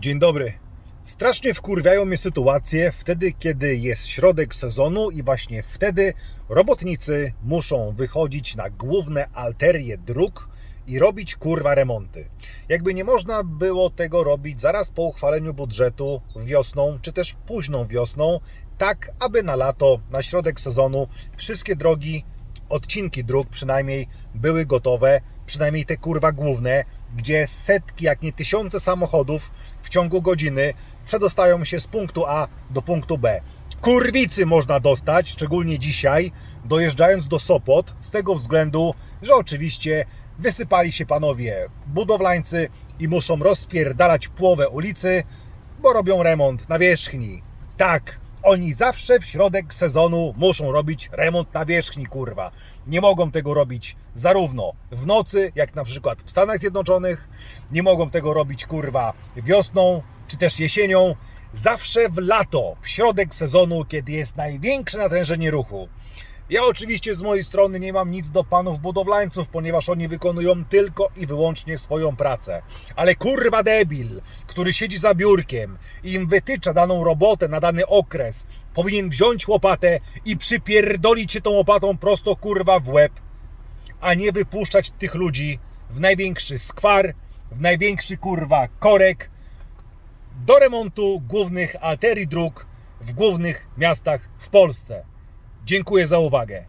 Dzień dobry. Strasznie wkurwiają mnie sytuacje wtedy, kiedy jest środek sezonu i właśnie wtedy robotnicy muszą wychodzić na główne alterie dróg i robić kurwa remonty. Jakby nie można było tego robić zaraz po uchwaleniu budżetu wiosną, czy też późną wiosną, tak aby na lato, na środek sezonu wszystkie drogi, odcinki dróg przynajmniej były gotowe, przynajmniej te kurwa główne, gdzie setki, jak nie tysiące samochodów w ciągu godziny przedostają się z punktu A do punktu B. Kurwicy można dostać, szczególnie dzisiaj, dojeżdżając do Sopot, z tego względu, że oczywiście wysypali się panowie budowlańcy i muszą rozpierdalać połowę ulicy, bo robią remont na wierzchni. Tak, oni zawsze w środek sezonu muszą robić remont na wierzchni, kurwa. Nie mogą tego robić zarówno w nocy, jak na przykład w Stanach Zjednoczonych, nie mogą tego robić, kurwa, wiosną, czy też jesienią. Zawsze w lato, w środek sezonu, kiedy jest największe natężenie ruchu. Ja oczywiście z mojej strony nie mam nic do panów budowlańców, ponieważ oni wykonują tylko i wyłącznie swoją pracę. Ale kurwa debil, który siedzi za biurkiem i im wytycza daną robotę na dany okres, powinien wziąć łopatę i przypierdolić się tą łopatą prosto kurwa w łeb, a nie wypuszczać tych ludzi w największy skwar, w największy kurwa korek do remontu głównych arterii dróg w głównych miastach w Polsce. Dziękuję za uwagę.